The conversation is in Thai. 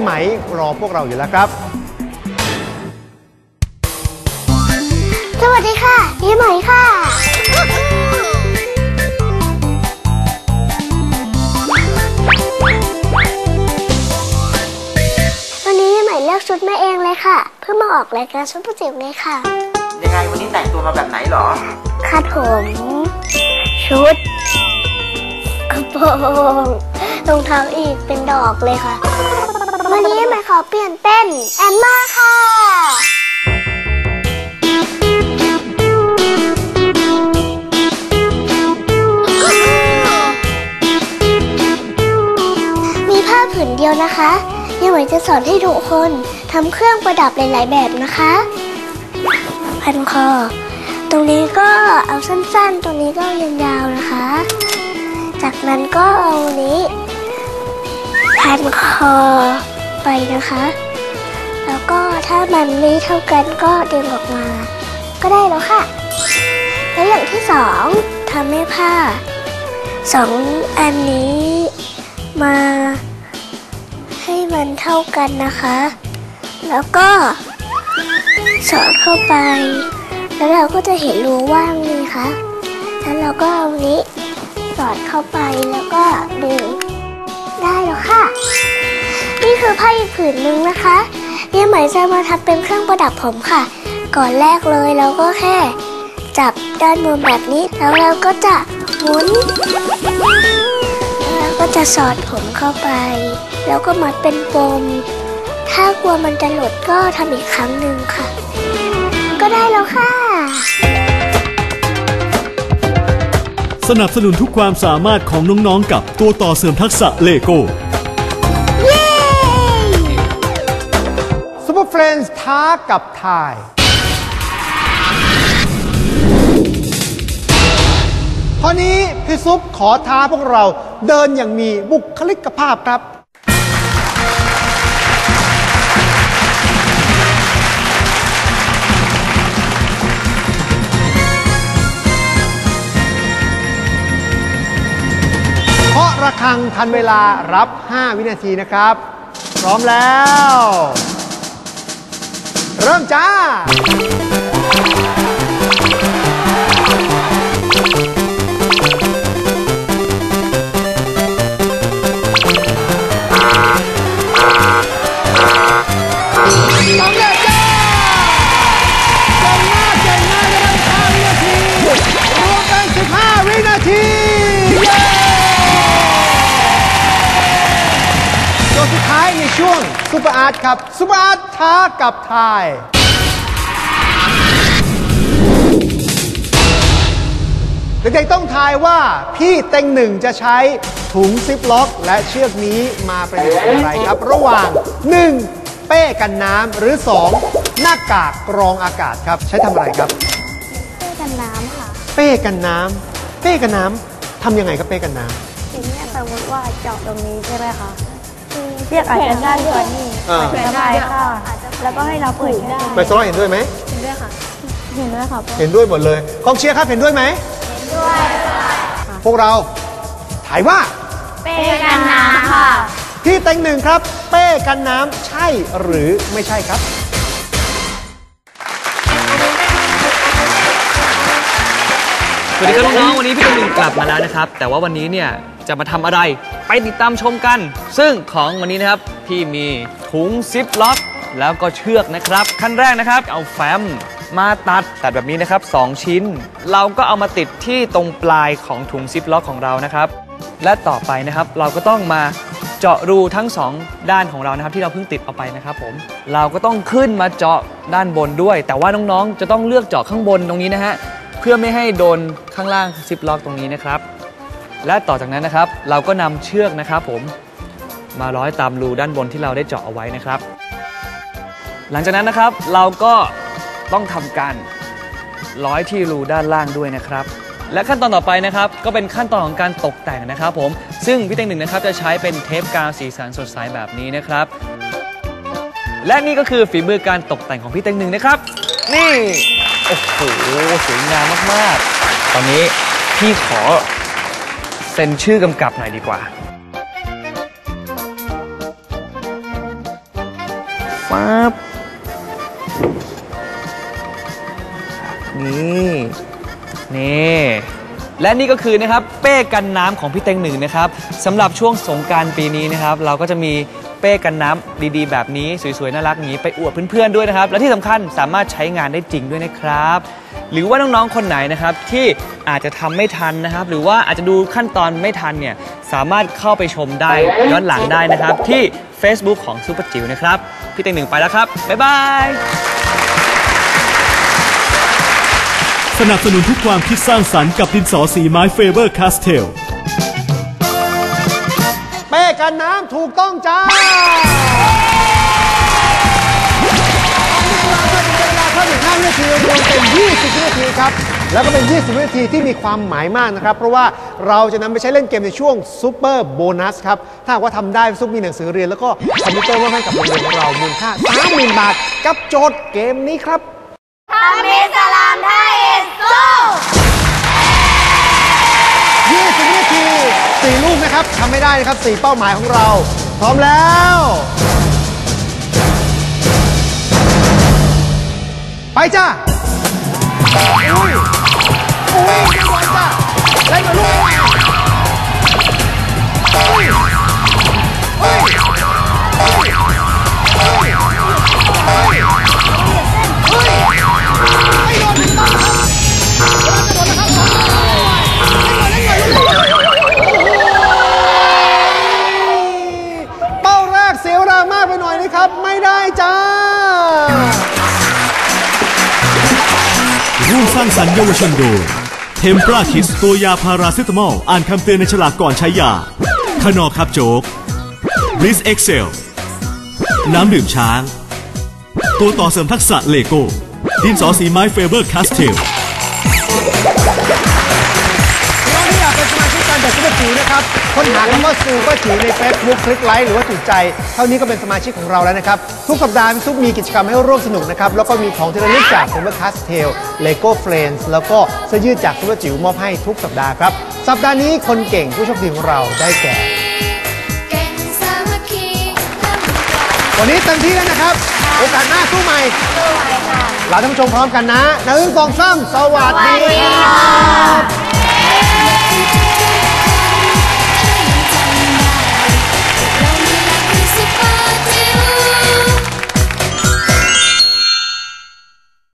ไหมรอพวกเราอยู่แล้วครับ สวัสดีค่ะเยไหมค่ะ วันนี้เยไหมเลือกชุดมาเองเลยค่ะ เพื่อมาออกรายการชุดประจิ๋วไงค่ะ ยังไงวันนี้แต่งตัวมาแบบไหนเหรอคาดผม ชุดกระโปรงรองเท้าอีกเป็นดอกเลยค่ะ วันนี้เยไหมขอเปลี่ยนเป็นแอนมาค่ะมีผ้าผืนเดียวนะคะยังไหวจะสอนให้ทุกคนทำเครื่องประดับหลาย ๆ แบบนะคะพันคอ ตรงนี้ก็เอาสั้น ๆ ตรงนี้ก็เอายาวๆนะคะ จากนั้นก็เอานี้พันคอ ไปนะคะ แล้วก็ถ้ามันไม่เท่ากันก็ดึงออกมา ก็ได้แล้วค่ะ แล้วอย่างที่สองทำให้ผ้าสองอันนี้มาให้มันเท่ากันนะคะ แล้วก็สอดเข้าไป แล้วเราก็จะเห็นรูว่างนี่ค่ะแล้วเราก็เอานี้สอดเข้าไปแล้วก็ดึงได้แล้วค่ะ นี่คือผ้าอีกผืนหนึ่งนะคะเยี่ยไหมจะมาทำเป็นเครื่องประดับผมค่ะ ก่อนแรกเลยเราก็แค่ จับด้านบนแบบนี้ แล้วเราก็จะหมุนแล้วก็จะสอดผมเข้าไป แล้วก็มัดเป็นปม ถ้ากลัวมันจะหลุดก็ทำอีกครั้งหนึ่งค่ะ ก็ได้แล้วค่ะ สนับสนุนทุกความสามารถของน้องๆกับตัวต่อเสริมทักษะเลโก้ นด์ท้ากับทาย ข้อนี้พี่ซุปขอท้าพวกเราเดินอย่างมีบุคลิกภาพครับ เคาะระฆังทันเวลารับ 5 วินาทีนะครับ พร้อมแล้ว เริ่มจ้า ซูเปอร์อาร์ตครับซูเปอร์อาร์ตท้ากับทาย เด็กๆต้องทายว่าพี่เต็งหนึ่งจะใช้ถุงซิปล็อก และเชือกนี้มาประโยชน์อะไรครับ ระหว่าง 1. เป้กันน้ำหรือ 2. หน้ากากกรองอากาศครับ ใช้ทำอะไรครับช่วยกันน้ำค่ะเป้กันน้ำเป้กันน้ำทำยังไงครับเป้กันน้ทีนี้สมมติว่าเจาะตรงนี้ใช่ไหมคะ เรียกอาจจะได้ด้วยนี่ำอ่าระบายค่ะแล้วก็ให้เราเปิดได้ไปโซล่าเห็นด้วยไหมเห็นด้วยค่ะเห็นด้วยค่ะเห็นด้วยหมดเลยกองเชียร์ครับเห็นด้วยไหมเห็นด้วยพวกเราถ่ายว่า เป้กันน้ำค่ะพี่เต็งหนึ่งครับ เป้กันน้ำใช่หรือไม่ใช่ครับสวัสดีครับน้องๆวันนี้พี่กำลังกลับมาแล้วนะครับ แต่ว่าวันนี้เนี่ย จะมาทำอะไร ไปติดตามชมกัน ซึ่งของวันนี้นะครับ พี่มีถุงซิปล็อก แล้วก็เชือกนะครับ ขั้นแรกนะครับ เอาแฟ้มมาตัดตัดแบบนี้นะครับสองชิ้น เราก็เอามาติดที่ตรงปลายของถุงซิปล็อกของเรานะครับ และต่อไปนะครับเราก็ต้องมาเจาะรูทั้งสองด้านของเรานะครับ ที่เราเพิ่งติดเอาไปนะครับผมเราก็ต้องขึ้นมาเจาะด้านบนด้วย แต่ว่าน้องๆ จะต้องเลือกเจาะข้างบนตรงนี้นะฮะเพื่อไม่ให้โดนข้างล่างซิปล็อกตรงนี้นะครับ และต่อจากนั้นนะครับ เราก็นำเชือกนะครับผมมาร้อยตามรูด้านบนที่เราได้เจาะเอาไว้นะครับ หลังจากนั้นนะครับเราก็ต้องทำการร้อยที่รูด้านล่างด้วยนะครับ และขั้นตอนต่อไปนะครับ ก็เป็นขั้นตอนของการตกแต่งนะครับผมซึ่งพี่เต็งหนึ่งนะครับจะใช้เป็นเทปกาวสีสันสดใสแบบนี้นะครับ และนี่ก็คือฝีมือการตกแต่งของพี่เต็งหนึ่งนะครับ นี่ โอ้โหสวยงามมากๆ ตอนนี้พี่ขอ เซ็นชื่อกำกับหน่อยดีกว่าปั๊บนี่ นี่ และนี่ก็คือนะครับ เป้กันน้ำของพี่เต็งหนึ่งนะครับสำหรับช่วงสงกรารปีนี้นะครับ เราก็จะมีเป้กันน้ำดีๆ แบบนี้ สวยๆ น่ารักอย่างนี้ไปอวดเพื่อนๆด้วยนะครับ และที่สำคัญสามารถใช้งานได้จริงด้วยนะครับ หรือว่าน้องๆคนไหนนะครับที่อาจจะทำไม่ทันนะครับ หรือว่าอาจจะดูขั้นตอนไม่ทันเนี่ยสามารถเข้าไปชมได้ย้อนหลังได้นะครับที่ Facebook ของซูเปอร์จิ๋วนะครับพี่เต็งหนึ่งไปแล้วครับบ๊ายบายสนับสนุนทุกความคิดสร้างสรรค์กับดินสอสีไม้เฟเบอร์คาสเทลเป้กันน้ำถูกต้องจ้า เป็น 20 วินาทีครับ แล้วก็เป็น 20 วินาทีที่มีความหมายมากนะครับ เพราะว่าเราจะนำไปใช้เล่นเกมในช่วงซูเปอร์โบนัสครับ ถ้าหากว่าทำได้ซุปมีหนังสือเรียน แล้วก็คอมพิวเตอร์มอบให้กับโรงเรียนของเรามูลค่า 30,000 บาท กับโจทย์เกมนี้ครับ ทำมิสลามไทยสู้ 20 วินาที 4 ลูกนะครับทำไม่ได้นะครับ 4 เป้าหมายของเรา พร้อมแล้ว ไปจ้า อุ้ ร่วมสร้างสรรค์เยาวชนโดยเทมปราคิสตัวยาพาราเซตามอลอ่านคำเตือนในฉลากก่อนใช้ยาขนอครับโจ๊กบลิสเอ็กเซลน้ำดื่มช้าง ตัวต่อเสริมทักษะเลโก้ ดินสอสีไม้เฟเบอร์คาสเทลน้องที่อยากเป็นสมาชิกการจัดซุปเปอจิ๋วนะครับค้นหาคำว่าซูเปอร์จิ๋วใน Facebook คลิกไลค์หรือว่าถูกใจ เท่านี้ก็เป็นสมาชิกของเราแล้วนะครับ ทุกสัปดาห์พี่ซุปมีกิจกรรมให้ร่วมสนุกนะครับ แล้วก็มีของที่ระลึกจาก Silver Castle Lego Friends แล้วก็เสื้อยืดจากซุปเปอร์จิ๋วมอบให้ทุกสัปดาห์ครับ สัปดาห์นี้คนเก่งผู้โชคดีของเราได้แก่เก่งสามัคคีวันนี้เต็มที่แล้วนะครับ โอกาสหน้าสู้ใหม่ลาท่านผู้ชมพร้อมกันนะหนึ่งสองสามสวัสดีครับ